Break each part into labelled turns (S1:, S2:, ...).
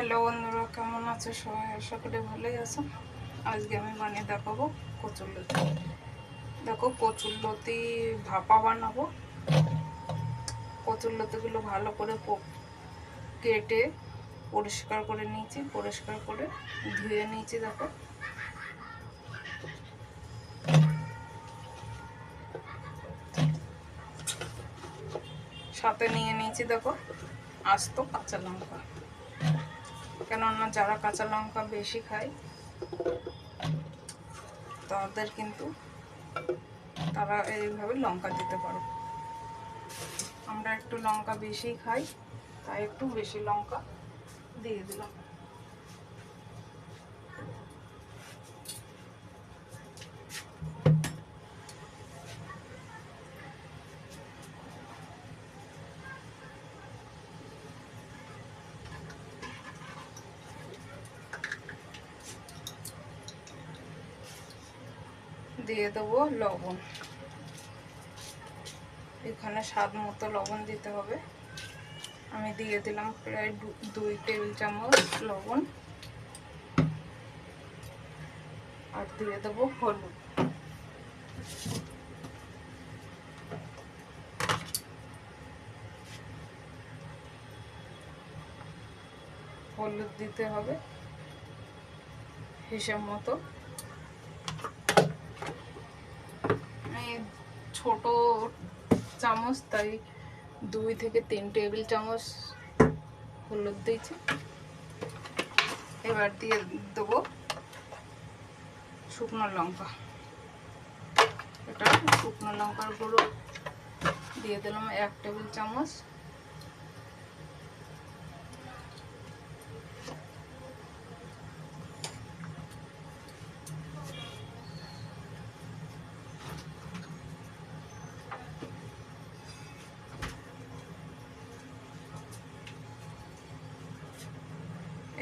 S1: Hello বন্ধুরা, কেমন আছো সবাই? আশা করি ভালোই আছো। আজকে আমি বানিয়ে দেখাবো কচুরলতি। দেখো, কচুরলতি ভাপা বানাবো। কচুরলতিগুলো ভালো করে কেটে পরিষ্কার করে নিয়েছি, পরিষ্কার করে ধুয়ে নিয়েছি, দেখো। সাথে নিয়ে নিয়েছি, দেখো, আস্ত কাঁচা লঙ্কা। কেননা যারা কাঁচা লঙ্কা বেশি খায়, তাদের কিন্তু তারা এইভাবে লঙ্কা দিতে পারো। আমরা একটু লঙ্কা বেশি খাই, তাই একটু বেশি লঙ্কা দিয়ে দিলাম। দিয়ে দেবো লবণ। এখানে স্বাদ মতো লবণ দিতে হবে। আমি দিয়ে দিলাম প্রায় দুই টেবিল চামচ লবণ। আর দিয়ে দেবো হলুদ। হলুদ দিতে হবে। হিসেব মতো এই ছোট চামচ, তাই দুই থেকে তিন টেবিল চামচ হলুদ দিয়েছি। এবার দিয়ে দেবো শুকনো লঙ্কা। এটা শুকনো লঙ্কার গুঁড়ো দিয়ে দিলাম এক টেবিল চামচ।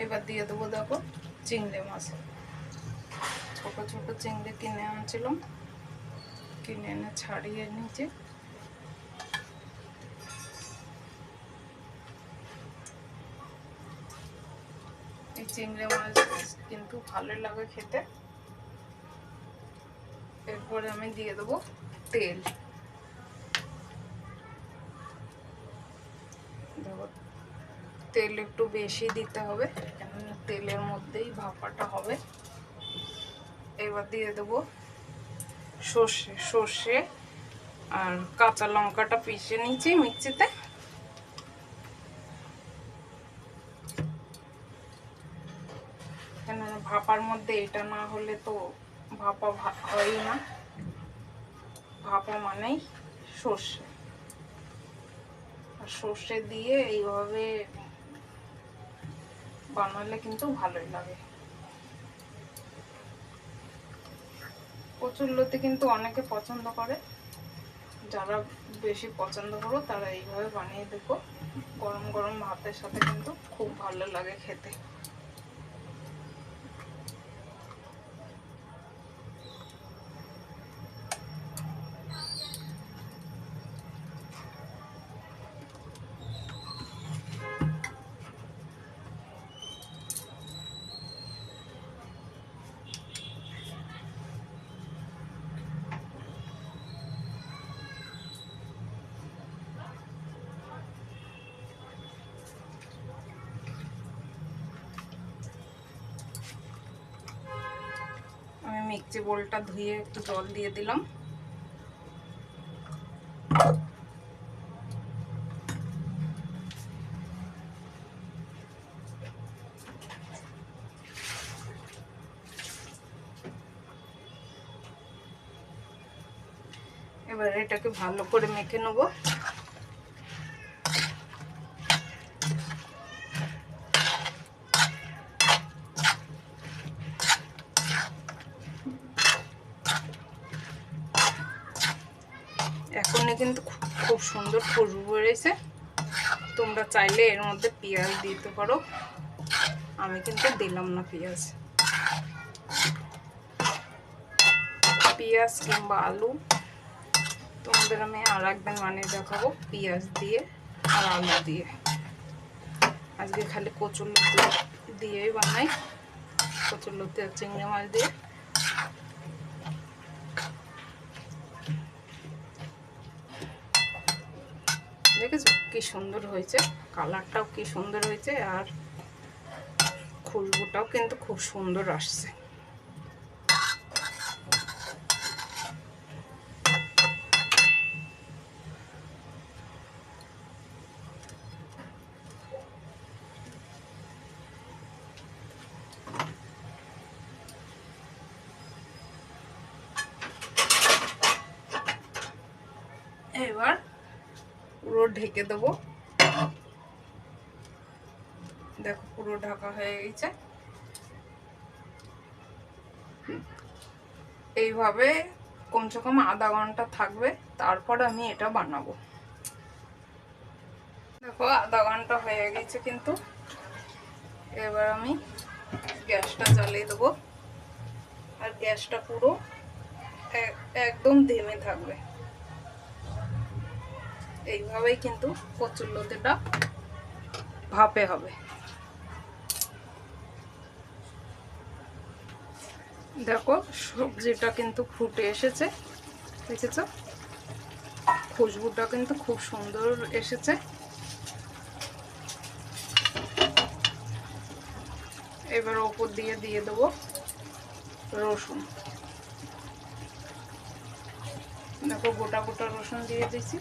S1: এবার দিয়ে দেবো দেখো চিংড়ি মাছ। ছোট ছোট চিংড়ি কিনে আনছিলাম। কিনে এনে ছাড়িয়ে নিচে এই চিংড়ি মাছ কিন্তু ভালোই লাগে খেতে। এরপরে আমি দিয়ে দেবো তেল। তেল একটু বেশি দিতে হবে, কেননা তেলের মধ্যেই ভাপাটা হবে। এবার দিয়ে দেবো সর্ষে সর্ষে আর কাঁচা লঙ্কাটা পিষে নিয়েছি মিক্সিতে। কেননা ভাপার মধ্যে এটা না হলে তো ভাপা হয়ই না। ভাপা মানেই সর্ষে। আর সর্ষে দিয়ে এইভাবে বানালে কিন্তু ভালোই লাগে। কচুরলতি কিন্তু অনেকে পছন্দ করে। যারা বেশি পছন্দ করো, তারা এইভাবে বানিয়ে দেখো। গরম গরম ভাতের সাথে কিন্তু খুব ভালো লাগে খেতে। মিক্সি বোলটা ধুয়ে একটু জল দিয়ে দিলাম। এবার এটাকে ভালো করে মেখে নেব। কিন্তু খুব সুন্দর খুশবু বেড়েছে তোমরা চাইলে এর মধ্যে পেঁয়াজ দিতে পারো। আমি কিন্তু দিলাম না পেঁয়াজ। পেঁয়াজ কিংবা আলু। তোমাদের আমি আর একদিন বানিয়ে দেখাবো পেঁয়াজ দিয়ে আর আলু দিয়ে। আজকে খালি কচুর দিয়েই বানাই। কচুর লতি আর চিংড়ি মাছ দিয়ে। দেখেছ কি সুন্দর হয়েছে। কালারটাও কি সুন্দর হয়েছে আর খুশবুটাও কিন্তু খুব সুন্দর আসছে। এবার পুরো ঢেকে দেবো। দেখো, পুরো ঢাকা হয়ে গেছে। এইভাবে কমসে কম আধা ঘণ্টা থাকবে, তারপর আমি এটা বানাবো। দেখো, আধা ঘণ্টা হয়ে গেছে কিন্তু। এবার আমি গ্যাসটা জ্বালিয়ে দেবো। আর গ্যাসটা পুরো এক- একদম ধিমে থাকবে। এইভাবেই কিন্তু কচুর লতিটা ভাপে হবে। দেখো সবজিটা কিন্তু ফুটে এসেছে, দেখেছ? খুশবুটা কিন্তু খুব সুন্দর এসেছে। এবার ওপর দিয়ে দিয়ে দেবো রসুন। দেখো গোটা গোটা রসুন দিয়ে দিয়েছি।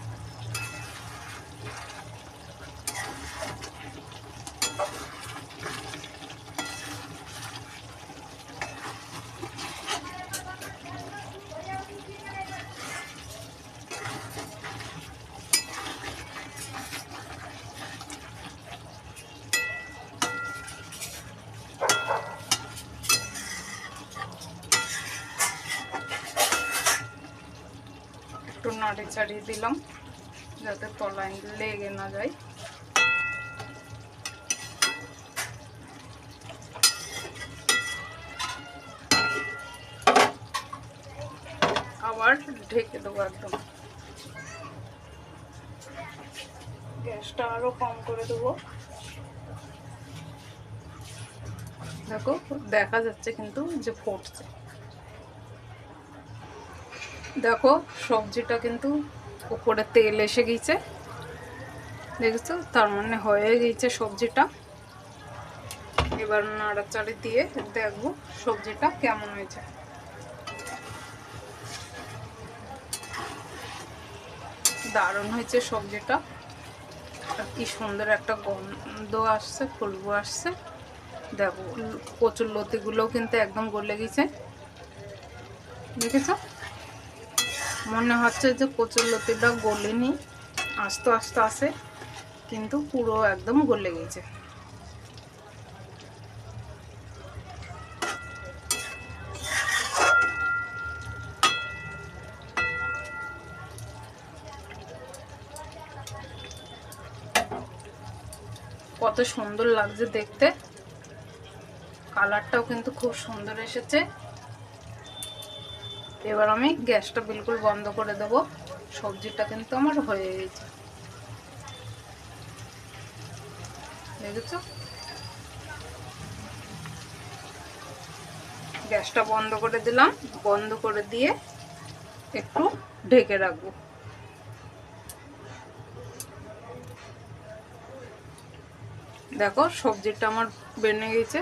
S1: একটু নাড়ে চাড়িয়ে দিলাম, যাতে তলায় লেগে না যায়। আবার ঢেকে দেবো একদম। গ্যাসটা আরও কম করে দেবো। দেখো, দেখা যাচ্ছে কিন্তু যে ফুটছে। দেখো, সবজিটা কিন্তু উপরে তেল এসে গিয়েছে দেখেছ? তার মানে হয়ে গিয়েছে সবজিটা। এবার নাড়াচাড়ি দিয়ে দেখব সবজিটা কেমন হয়েছে। দারুণ হয়েছে সবজিটা। কি সুন্দর একটা গন্ধ আসছে খুলবো আসছে। দেখো, কচুর লতিগুলোও কিন্তু একদম গলে গেছে। দেখেছ? মনে হচ্ছে যে কচুর লতিটা গলেনি। আস্তে আস্তে আসে কিন্তু পুরো একদম গলে গেছে। কত সুন্দর লাগছে দেখতে। কালারটাও কিন্তু খুব সুন্দর এসেছে। এবার আমি গ্যাসটা বিলকুল বন্ধ করে দেব। সবজিটা কিন্তু আমার হয়ে গেছে। দেখেছ? গ্যাসটা বন্ধ করে দিলাম। বন্ধ করে দিয়ে একটু ঢেকে রাখব। দেখো, সবজিটা আমার বেনে গেছে।